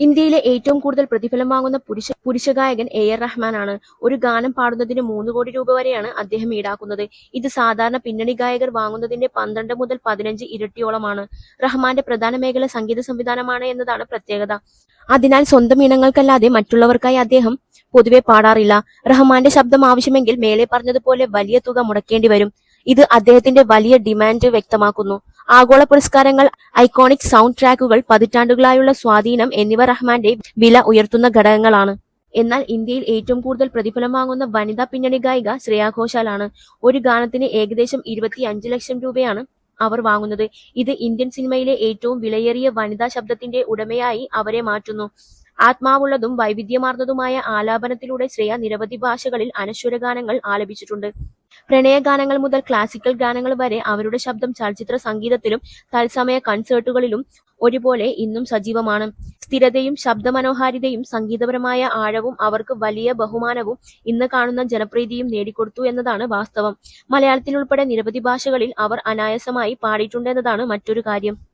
ഇന്ത്യയിലെ ഏറ്റവും കൂടുതൽ പ്രതിഫലം വാങ്ങുന്ന പുരുഷ ഗായകൻ എ ആർ ആണ് ഒരു ഗാനം പാടുന്നതിന് മൂന്ന് കോടി രൂപ വരെയാണ് അദ്ദേഹം ഈടാക്കുന്നത്. ഇത് സാധാരണ പിന്നണി ഗായകർ വാങ്ങുന്നതിന്റെ പന്ത്രണ്ട് മുതൽ പതിനഞ്ച് ഇരട്ടിയോളമാണ്. റഹ്മാന്റെ പ്രധാന മേഖല സംഗീത സംവിധാനമാണ് എന്നതാണ് പ്രത്യേകത. അതിനാൽ സ്വന്തം ഇനങ്ങൾക്കല്ലാതെ മറ്റുള്ളവർക്കായി അദ്ദേഹം പൊതുവെ പാടാറില്ല. റഹ്മാന്റെ ശബ്ദം ആവശ്യമെങ്കിൽ മേലെ പറഞ്ഞതുപോലെ വലിയ തുക മുടക്കേണ്ടി വരും. ഇത് അദ്ദേഹത്തിന്റെ വലിയ ഡിമാൻഡ് വ്യക്തമാക്കുന്നു. ആഗോള പുരസ്കാരങ്ങൾ, ഐക്കോണിക് സൗണ്ട് ട്രാക്കുകൾ, പതിറ്റാണ്ടുകളായുള്ള സ്വാധീനം എന്നിവ റഹ്മാന്റെ വില ഉയർത്തുന്ന ഘടകങ്ങളാണ്. എന്നാൽ ഇന്ത്യയിൽ ഏറ്റവും കൂടുതൽ പ്രതിഫലം വാങ്ങുന്ന വനിതാ പിന്നണി ഗായിക ശ്രേയാ ഘോഷാലാണ്. ഒരു ഗാനത്തിന് ഏകദേശം ഇരുപത്തിയഞ്ച് ലക്ഷം രൂപയാണ് അവർ വാങ്ങുന്നത്. ഇത് ഇന്ത്യൻ സിനിമയിലെ ഏറ്റവും വിലയേറിയ വനിതാ ശബ്ദത്തിന്റെ ഉടമയായി അവരെ മാറ്റുന്നു. ആത്മാവുള്ളതും വൈവിധ്യമാർന്നതുമായ ആലാപനത്തിലൂടെ ശ്രേയ നിരവധി ഭാഷകളിൽ അനശ്വര ഗാനങ്ങൾ ആലപിച്ചിട്ടുണ്ട്. പ്രണയഗാനങ്ങൾ മുതൽ ക്ലാസിക്കൽ ഗാനങ്ങൾ വരെ അവരുടെ ശബ്ദം ചലച്ചിത്ര സംഗീതത്തിലും തത്സമയ കൺസേർട്ടുകളിലും ഒരുപോലെ ഇന്നും സജീവമാണ്. സ്ഥിരതയും ശബ്ദമനോഹാരിതയും സംഗീതപരമായ ആഴവും അവർക്ക് വലിയ ബഹുമാനവും ഇന്ന് കാണുന്ന ജനപ്രീതിയും നേടിക്കൊടുത്തു എന്നതാണ് വാസ്തവം. മലയാളത്തിലുൾപ്പെടെ നിരവധി ഭാഷകളിൽ അവർ അനായാസമായി പാടിയിട്ടുണ്ട് എന്നതാണ് മറ്റൊരു കാര്യം.